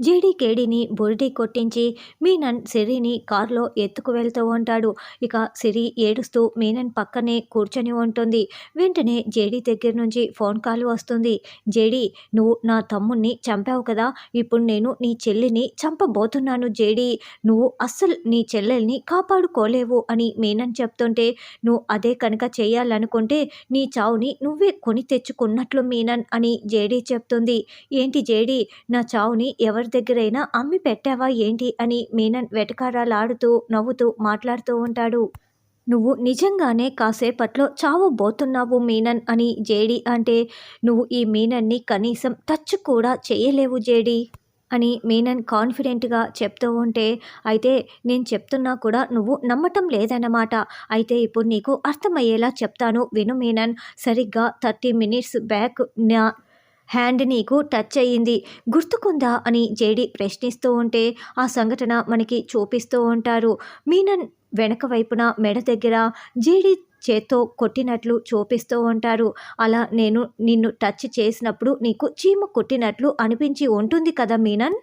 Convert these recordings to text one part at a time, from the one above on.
జేడీకేడీని కేడీని కొట్టించి మీనన్ సిరిని కారులో ఎత్తుకు వెళ్తూ ఉంటాడు. ఇక సిరి ఏడుస్తూ మీనన్ పక్కనే కూర్చొని ఉంటుంది. వెంటనే జేడీ దగ్గర నుంచి ఫోన్ కాల్ వస్తుంది. జేడీ నువ్వు నా తమ్ముణ్ణి చంపావు కదా. ఇప్పుడు నేను నీ చెల్లిని చంపబోతున్నాను జేడీ. నువ్వు అస్సలు నీ చెల్లెల్ని కాపాడుకోలేవు అని మీనన్ చెప్తుంటే నువ్వు అదే కనుక చేయాలనుకుంటే నీ చావుని నువ్వే కొని తెచ్చుకున్నట్లు మీనన్ అని జేడీ చెప్తుంది. ఏంటి జేడీ నా చావుని ఎవరి దగ్గరైనా అమ్మి పెట్టావా ఏంటి అని మీనన్ వెటకారాలాడుతూ నవ్వుతూ మాట్లాడుతూ ఉంటాడు. నువ్వు నిజంగానే కాసేపట్లో చావబోతున్నావు మీనన్ అని జేడి అంటే నువ్వు ఈ మీనన్ని కనీసం టచ్ కూడా చేయలేవు జేడి అని మీనన్ కాన్ఫిడెంట్గా చెప్తూ ఉంటే అయితే నేను చెప్తున్నా కూడా నువ్వు నమ్మటం లేదన్నమాట. అయితే ఇప్పుడు నీకు అర్థమయ్యేలా చెప్తాను విను మీనన్. సరిగ్గా థర్టీ మినిట్స్ బ్యాక్ నా హ్యాండ్ నీకు టచ్ అయ్యింది. గుర్తుకుందా అని జేడి ప్రశ్నిస్తూ ఉంటే ఆ సంఘటన మనకి చూపిస్తూ ఉంటారు. మీనన్ వెనక వైపున మెడ దగ్గర జేడి చేత్తో కొట్టినట్లు చూపిస్తూ ఉంటారు. అలా నేను నిన్ను టచ్ చేసినప్పుడు నీకు చీమ కొట్టినట్లు అనిపించి ఉంటుంది కదా మీనన్?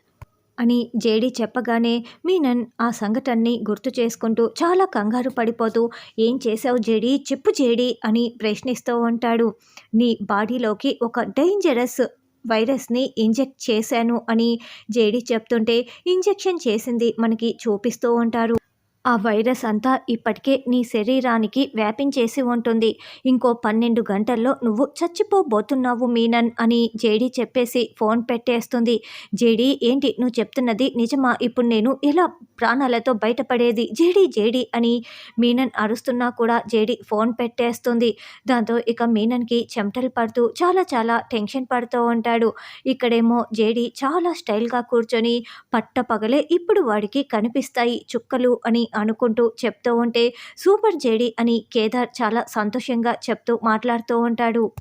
అని జేడి చెప్పగానే మీనన్ ఆ సంఘటనని గుర్తు చేసుకుంటూ చాలా కంగారు పడిపోతూ ఏం చేసావు జేడి? చెప్పు జేడి అని ప్రశ్నిస్తూ ఉంటాడు. నీ బాడీలోకి ఒక డేంజరస్ వైరస్ని ఇంజెక్ట్ చేశాను అని జేడి చెప్తుంటే ఇంజెక్షన్ చేసింది మనకి చూపిస్తూ ఉంటారు. ఆ వైరస్ అంతా ఇప్పటికే నీ శరీరానికి వ్యాపించేసి ఉంటుంది. ఇంకో పన్నెండు గంటల్లో నువ్వు చచ్చిపోబోతున్నావు మీనన్ అని జేడీ చెప్పేసి ఫోన్ పెట్టేస్తుంది. జేడీ ఏంటి నువ్వు చెప్తున్నది నిజమా? ఇప్పుడు నేను ఎలా ప్రాణాలతో బయటపడేది? జేడీ జేడీ అని మీనన్ అరుస్తున్నా కూడా జేడీ ఫోన్ పెట్టేస్తుంది. దాంతో ఇక మీనన్కి చెమటలు పడుతూ చాలా చాలా టెన్షన్ పడుతూ ఉంటాడు. ఇక్కడేమో జేడీ చాలా స్టైల్గా కూర్చొని పట్టపగలే ఇప్పుడు వాడికి కనిపిస్తాయి చుక్కలు అని అనుకుంటూ చెప్తూ ఉంటే సూపర్ జేడీ అని కేదార్ చాలా సంతోషంగా చెప్తూ మాట్లాడుతూ ఉంటాడు.